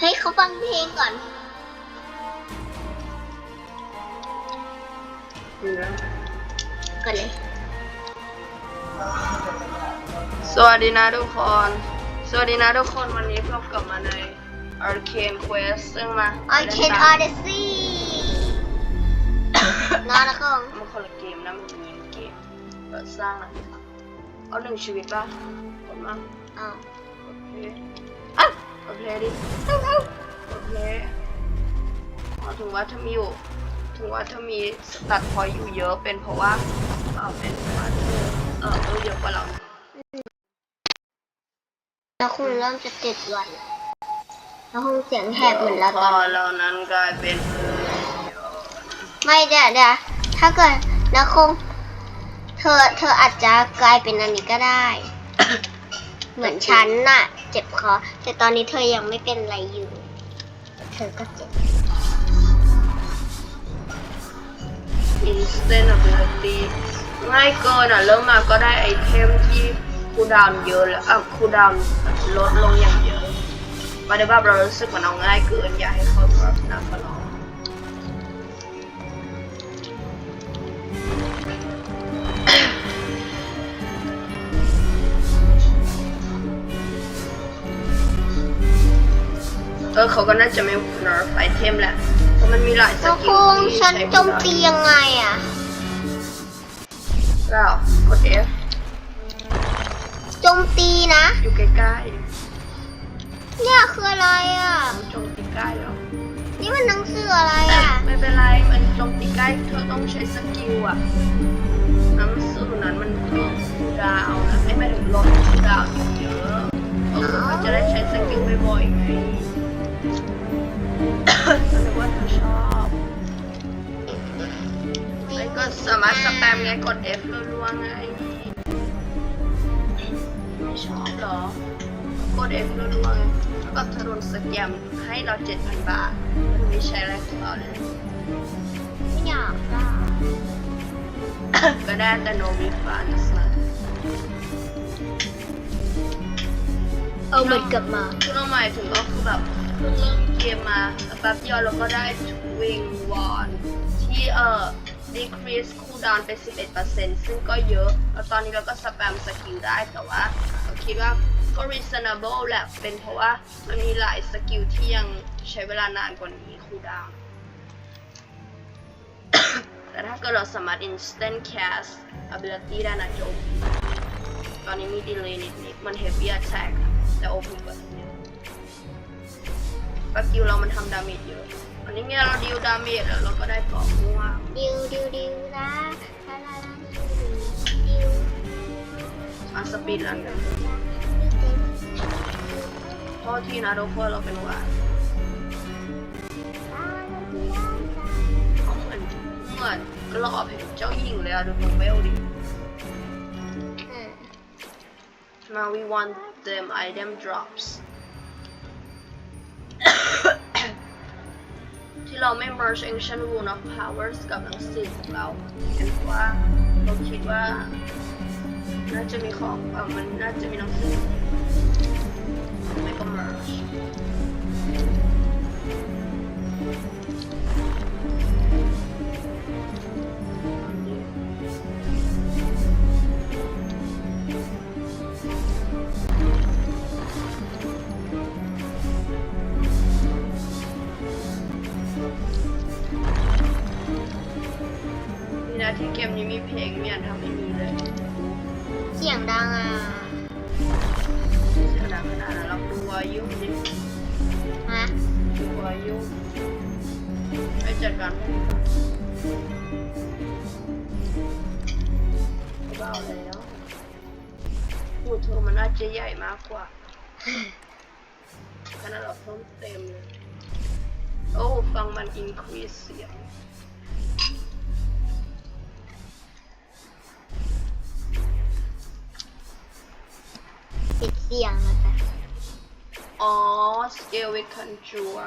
ให้เขาฟังเพลงก่อนนี่นะก่อนเลย สวัสดีนะทุกคน สวัสดีนะทุกคนวันนี้พบกับมาใน Arcane Quest ซึ่งมา I can Odyssey นาละของมันคนละเกมนะมันมีเกมเปิดสร้างนะเอาหนึ่งชีวิตป่ะกดมาอ้าวกดเพล ย์อะกดเพลย์ดิกดเพลย์อ๋อถึงว่าถ้ามีอยู่ถึงว่าถ้ามีสตัดพอยอยู่เยอะเป็นเพราะว่าเออเป็นเพราะว่าเธอเออรู้เยอะกว่าเราแล้วคุณเริ่มจะเจ็ดวันแล้วคงเสียงแหบเหมือนเราพตออนเรานั้นกลายเป็นไม่เดี๋ยวเดี๋ยวถ้าเกิดนะคง เธอเธออาจจะกลายเป็นอันนี้ก็ได้ เหมือนฉันน่ะเจ็บคอ แต่ตอนนี้เธอยังไม่เป็นอะไรอยู่ เธอก็เจ็บ instant ability ง่ายเกินอะ เริ่มมาก็ได้ไอเทมที่คูดาวเยอะแล้วอะคูดาวลดลงอย่างเยอะมาในแบบเรารู้สึกว่าเอาง่ายเกิน อยากให้เขาแบบนักกว่าเราเอ อเขาก็น่าจะไม่ nerf ไอเทมแหละเพราะมันมีหลายสแล้วกิคลงที่ฉันใช้โจมตียังไงอะแล้วกด F โจมตีนะ อยู่ใกล้เนี่ยคืออะไรอะ ๆต้องโจมตีใกล้แล้วนี่มันหนังสืออะไรอะ ไม่เป็นไรมันโจมตีใกล้เธอต้องใช้สกิลอะหนังสือนั้นมันเพิ่มคูลดาวน์นะให้ไม่ถึงลดคูลดาวน์เยอะเออมันจะได้ใช้สกิลบ่อยๆไง ฉันนึกว่าเธอชอบแล้วก็สามารถสแปมไงกด F รัวๆไง ไม่ชอบเหรอ กด F รัวๆไงแล้วก็เธอโดนสแกมให้เรา7,000บาท มันไม่ใช่อะไรของเราเลยไม่อยากได้ก็ได้แต่ no refunds นะเอามันกลับมาคือเราหมายถึงก็คือแบบ เพิ่งเริ่มเกมมาแป๊บเดียวเราก็ได้ Twin Wand ที่เอ่อ decrease cooldown ไป 11%ซึ่งก็เยอะแล้วตอนนี้เราก็สแปมสกิลได้แต่ว่าเราคิดว่าก็ reasonable แหละ เป็นเพราะว่ามันมีหลายสกิลที่ยังใช้เวลานานกว่านี้ cooldown แต่ถ้าเกิดเราสามารถ instant cast ability ได้นะจมตอนนี้มี delay นิดๆมัน heavy attack แต่ open กว่านี้เย สกิลเรามันทำดาเมจเยอะ อันนี้เนี่ยเราดิวดาเมจแล้วเราก็ได้เกาะม่วงดิวดิวดิวนะลาลาลาดิวดิวมาสปีดรันกันโทษทีนะทุกคนเราเป็นหวานเขาเหมือนเหมือนกรอบเห็นเจ้าหญิงเลยอะดูตรงเวลดิมา we want them item drops ที่เราไม่ merge ancient rune of powers กับหนังสือของเราเพราะว่าเราคิดว่า น่าจะมีของเออมันน่าจะมีหนังสือไม่ก็ merge นี่นะที่เกมนี้มีเพลงเมียนทำไม่มีเลย เสียงดังอะเสียงดังขนาดนั้นเราดูวายุดิฮะดูวายุไปจัดการพวกนี้ก่อนเบาแล้วพูดเธอมันน่าจะใหญ่มากกว่าขนาดเราเพิ่มเต็มเลย โอ้ ฟังมัน increase เสียง ปิดเสียงแล้วจ้ะอ๋อ scale with contour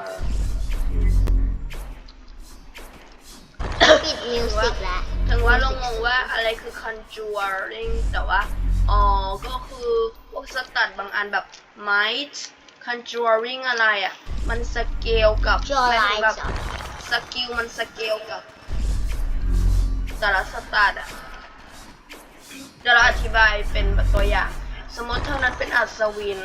ปิดมิวสิกแล้วถึงว่าเรางงว่าอะไรคือ conjuring แต่ว่า อ๋อ ก็คือพวกสตัดบางอันแบบ might conjuring อะไรอะ มันสเกลกับจอหมายลาถึยงแบบจ้ะสกิลมันสเกลกับแต่ละสตาร์ทอะเดี๋ยวเราอธิบายเป็นแบบตัวอย่าง สมมติเธอนั้นเป็นอัศวิน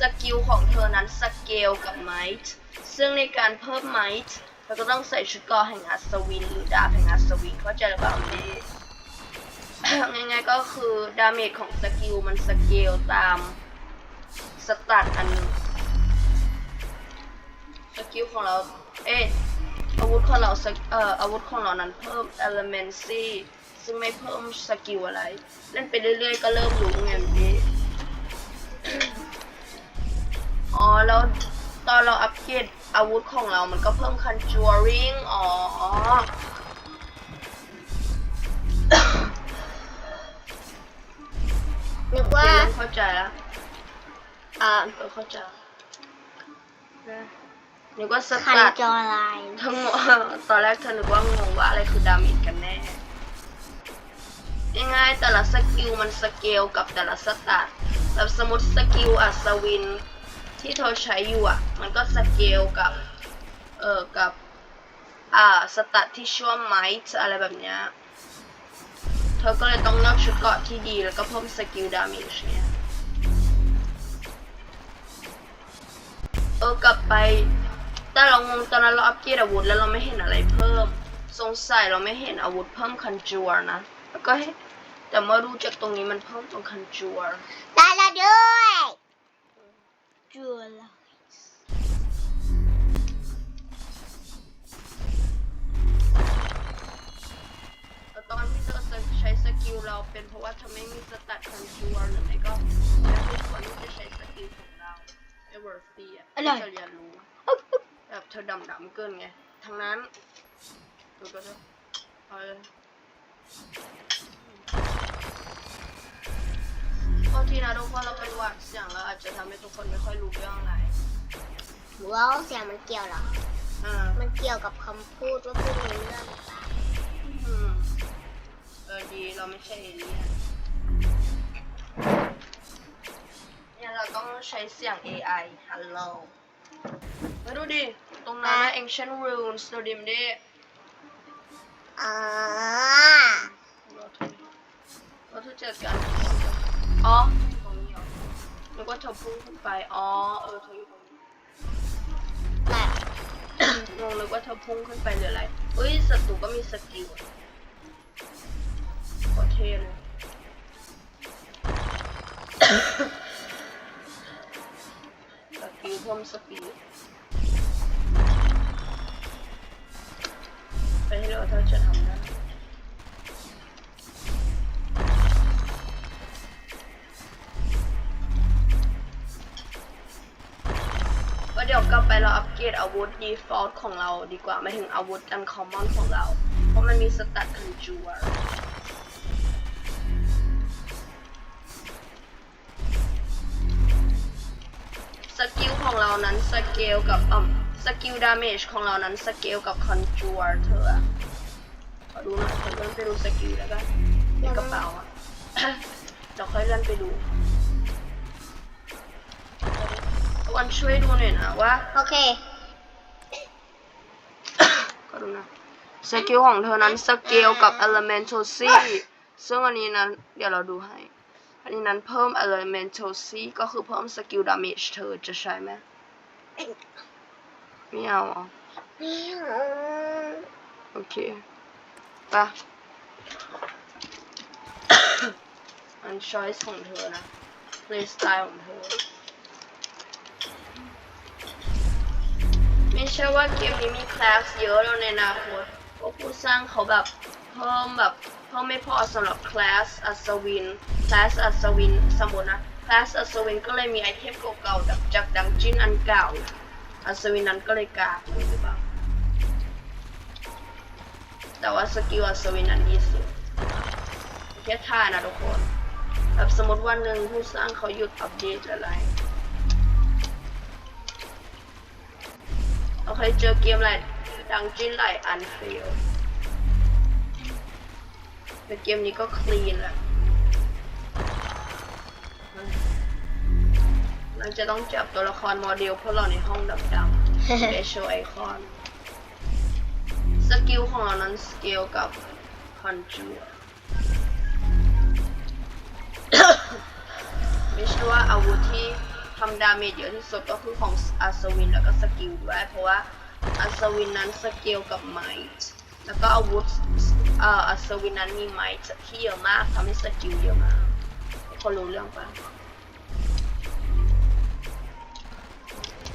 สกิลของเธอนั้นสเกลกับไมท์ซึ่งในการเพิ่มไมท์เราก็ต้องใส่ชุดเกราะแห่งอัศวินหรือดาบแห่งอัศวินเข้าใจหรือเปล่าพี่ง่ายๆก็คือดาเมจของสกิลมันสเกลตามสตาร์ทอันหนึงสกิลของเรา เอ๊ะอาวุธของเราสกเอ่ออาวุธของเรานั้นเพิ่ม elemency ซึ่งไม่เพิ่มสกิลอะไร เล่นไปเรื่อยๆ ก็เริ่มรู้ไงพี่ แล้วตอนเราอัปเกรดอาวุธของเรามันก็เพิ่ม conjuring อ๋อ นึกว่าเริ่มเข้าใจแล้ว อ่าเออเข้าใจนะนึกว่าสคันตาร์ทจอลายทั้งหมดตอนแรกเธอนึกว่างงว่าอะไรคือดาเมจกันแน่ง่ายๆแต่ละสกิลมันสเกลกับแต่ละสตาร์ทแบบสมมติสกิลอัศวิน ที่เธอใช้อยู่อะ มันก็สเกลกับ เออกับ อ่า สตาร์ทที่ช่ว่าไมท์อะไรแบบเนี้ย เธอก็เลยต้องเลือกชุดเกาะที่ดีแล้วก็เพิ่มสกิลดาเมจเนี่ยเออกลับไป แต่เรางงตอนนั้นเราอัปเกรดอาวุธแล้วเราไม่เห็นอะไรเพิ่ม สงสัยเราไม่เห็นอาวุธเพิ่มคันจูวนะ แล้วก็แต่เมื่อรู้จากตรงนี้มันเพิ่มตรงคันจูวได้แล้วด้วย จอลายแต่ตอนที่เธอใช้สกิลเราเป็นเพราะว่าเธอไม่มีสตัดคันจูวหรือไม่ก็ไม่ทุกคนที่จะใช้สกิลของเราไอ้เวอร์ฟี่อะที่จะเรียนรู้แบบเธอดำดำเกินไงทั้งนั้นดูก็จะเอาเลย โทษทีนะทุกคนเราเป็นหวัดเสียงแล้วอาจจะทำให้ทุกคนไม่ค่อยรู้เรื่องอะไรหรือว่าเสียงมันเกี่ยวเหรอ อ่ามันเกี่ยวกับคำพูดว่าพูดรู้เรื่องหรือเปล่าอืมเออดีเราไม่ใช่เอเลี่ยนเนี่ยเราต้องใช้เสียง AI Hello มาดูดิ ตรงนั้นนะ Ancient Runes ดูดิมดิอ่า เราทุเราทุจัดการ อ๋อตรงนี้เหรอนึกว่าเธอพุ่งขึ้นไป อ๋อ เออเธออยู่ตรงนี้แต่งงนึกว่าเธอพุ่งขึ้นไปหรืออะไรเอ้ยศัตรูก็มีสกิลอะโคตรเท่เลยสกิลเพิ่มสปีดไปให้เราเธอจะทำได้ ก็เดี๋ยวกลับไปเราอัปเกรดอาวุธ default ของเราดีกว่าไม่ถึงอาวุธ uncommon ของเรา เพราะมันมีสตัดคันจูวสกิลของเรานั้นสเกลกับอ่าสกิลดาเมจของเรานั้นสเกลกับคอนจูวเธอขอดูหน่อยขอเลื่อนไปดูสกิลแล้วกันในกระเป๋าอะเดี๋ยวค่อยเลื่อนไปดู วันช่วยดูหน่อยนะว่าโอเคก็ดูนะสกิลของเธอนั้นสเกลกับ elemental C ซึ่งอันนี้นั้นเดี๋ยวเราดูให้ อันนี้นั้นเพิ่ม elemental C ก็คือเพิ่มสกิล damage เธอจะใช้ไหมไม่เอาเหรอโอเคปะอัน choice ของเธอนะ play style ของเธอ ไม่ใช่ว่าเกมนี้มีคลาสเยอะแล้วในอนาคตพวกผู้สร้างเขาแบบเพิ่มแบบเพิ่มไม่พอสำหรับคลาสอัศวินคลาสอัศวินสมมตินะคลาสอัศวินก็เลยมีไอเทมเก่าๆจากจากดังจินอันเก่าอัศวินนั้นก็เลยกากหรือเปล่าแต่ว่าสกิลอัศวินนั้นดีสุดแค่ท่านะทุกคนแบบสมมติวันหนึ่งผู้สร้างเขาหยุดอัปเดตอะไร เราเคยเจอเกมอะไรดังจินไหลอันเฟลแต่เกมนี้ก็คลีนแหละเราจะต้องจับตัวละครโมเดลพวกเราในห้องดำๆเดโชไอคอน สกิลของเรานั้นสกิลกับคอนจูไม่ใช่ว่าอาวุธที่ ทำดาเมจเยอะที่สุดก็คือของอัศวินแล้วก็สกิลด้วยเพราะว่าอัศวินนั้นสกิลกับไมท์แล้วก็อาวุธเอ่ออัศวินนั้นมีไมท์ที่เยอะมากทำให้สกิลเยอะมากให้คนรู้เรื่องปะ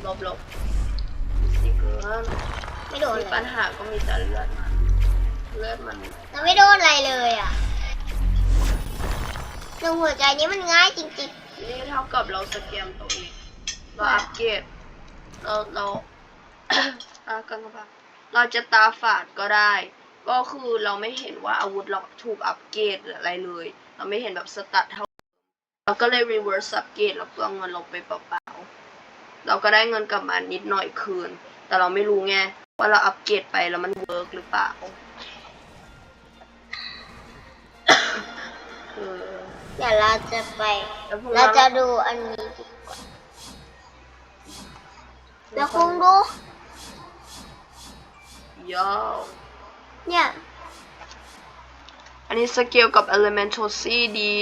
ลบลบสิเกินไม่โดนมีเลปัยญหาก็มีแต่เลือดมันเลือดมันเราไม่โดนอะไรเลยอะหนึ่งหัวใจนี้มันง่ายจริง นี่เท่ากับเราสแกมตัวเอง เราอัปเกรดเราเราอะกันครับเราจะตาฝาดก็ได้ ก็คือเราไม่เห็นว่าอาวุธเราถูกอัปเกรดหรืออะไรเลย เราไม่เห็นแบบสตัดเท่าเราก็เลย reverse อัปเกรดแล้วเปลืองเงินลงไปเปล่าๆเราก็ได้เงินกลับมานิดหน่อยคืน แต่เราไม่รู้ไงว่าเราอัปเกรดไปแล้วมันเวิร์กหรือเปล่า เดี๋ยวเราจะไปแล้วพวกเราจะดูอันนี้ดีกว่าเดี๋ยวคุณดูโยเนี่ย อันนี้สเกลกับ Elemental C ดี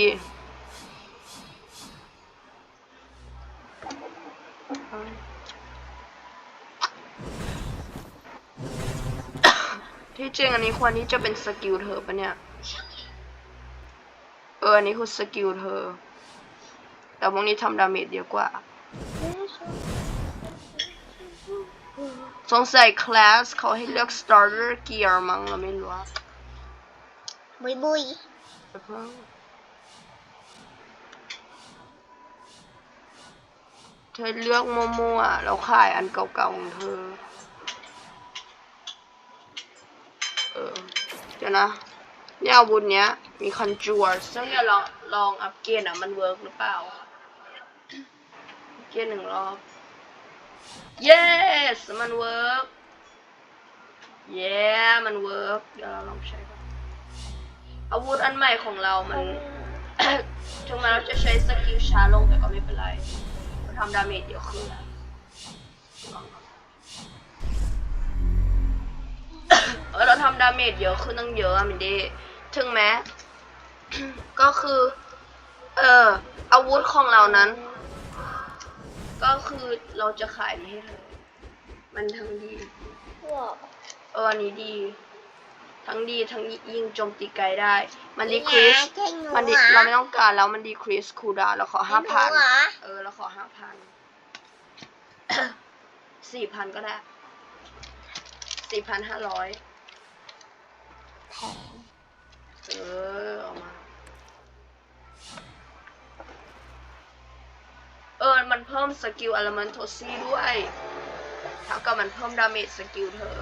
ที่จริงอันนี้ควรที่จะเป็นสกิลเธอปะเนี่ยเอออันนี้คือสกิลเธอ แต่พวกนี้ทำดาเมจเยอะกว่า สงสัยคลาสเขาให้เลือก starter gear มั้งเราไม่รู้อะบุยบุยเธอเลือกมั่วๆแล้วขายอันเก่าๆของเธอ เออ เดี๋ยวนะ เนี่ยอาวุธเนี้ย มีคันจูร์ซึ่งอย่าลองลองอัปเกรดอะ มันเวิร์กหรือเปล่าเกรดหนึ่งรอบ yes มันเวิร์ก yeah มันเวิร์กเดี๋ยวเราลองใช้กันอาวุธอันใหม่ของเรามันถึงแม้เราจะใช้สกิลช้าลงแต่ก็ไม่เป็นไรเราทำดาเมจเยอะขึ้นเออเราทำดาเมจเยอะขึ้นตั้งเยอะอะมินดี้ ถึงแม้ ก็คือ เอออาวุธของเรานั้น ก็คือเราจะขายไม่ให้เธอมันทั้งดีว้าวเอออันนี้ดี ทั้งดีทั้งยิงโจมตีไกลได้ มันดีคริสเก่งหนูมันดีหเราไม่ต้องการแล้วมันดีคริสคูดาเราขอห้าพันเหรอเออเราขอห้าพันสี่พันก็ได้สี่พันห้าร้อย เออเอามา เออ มันเพิ่มสกิลอลเมันโทซี่ด้วยเท่ากับมันเพิ่มดาเมจสกิลเธอ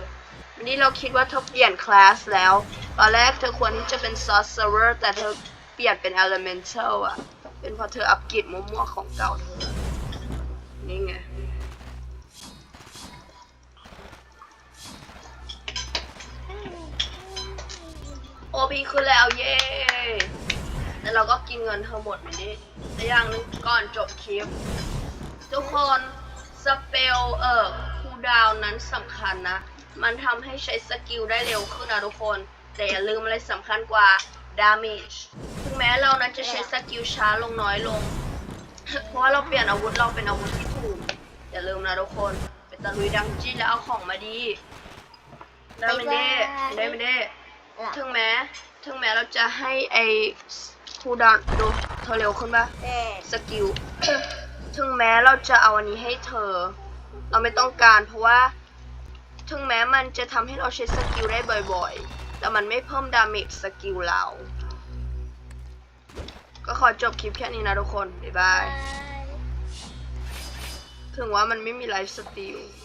วันนี้เราคิดว่าเธอเปลี่ยนคลาสแล้ว ตอนแรกเธอควรที่จะเป็น sorcerer แต่เธอเปลี่ยนเป็น elemental อะเป็นเพราะเธออัปเกรดมั่วๆของเก่าเธอ พีขึ้นแล้วเย้แล้วเราก็กินเงินเธอหมดไปนี่แต่อย่างหนึงก่อนจบคลิป ทุกคนสเปลเอ่อคูดาวนั้นสำคัญนะ มันทำให้ใช้สกิลได้เร็วขึ้นนะทุกคน แต่อย่าลืมอะไรสำคัญกว่าดาเมจถึงแม้เรานั้นจะใช้สกิลช้าลงน้อยลง เพราะว่าเราเปลี่ยนอาวุธเราเป็นอาวุธที่ถูก อย่าลืมนะทุกคนไปตะลุยดังจี้แล้วเอาของมาดี ได้ไม่ได้ได้ไม่ได้ ถึงแม้ถึงแม้เราจะให้ไอคูลดาวน์ดูเธอเร็วขึ้นปะเออสกิลถึงแม้เราจะเอาอันนี้ให้เธอ เราไม่ต้องการเพราะว่า ถึงแม้มันจะทำให้เราใช้สกิลได้บ่อยๆ แต่มันไม่เพิ่มดาเมจสกิลเรา ก็ขอจบคลิปแค่นี้นะทุกคน บ๊ายบาย ถึงว่ามันไม่มีไลฟ์สติลบ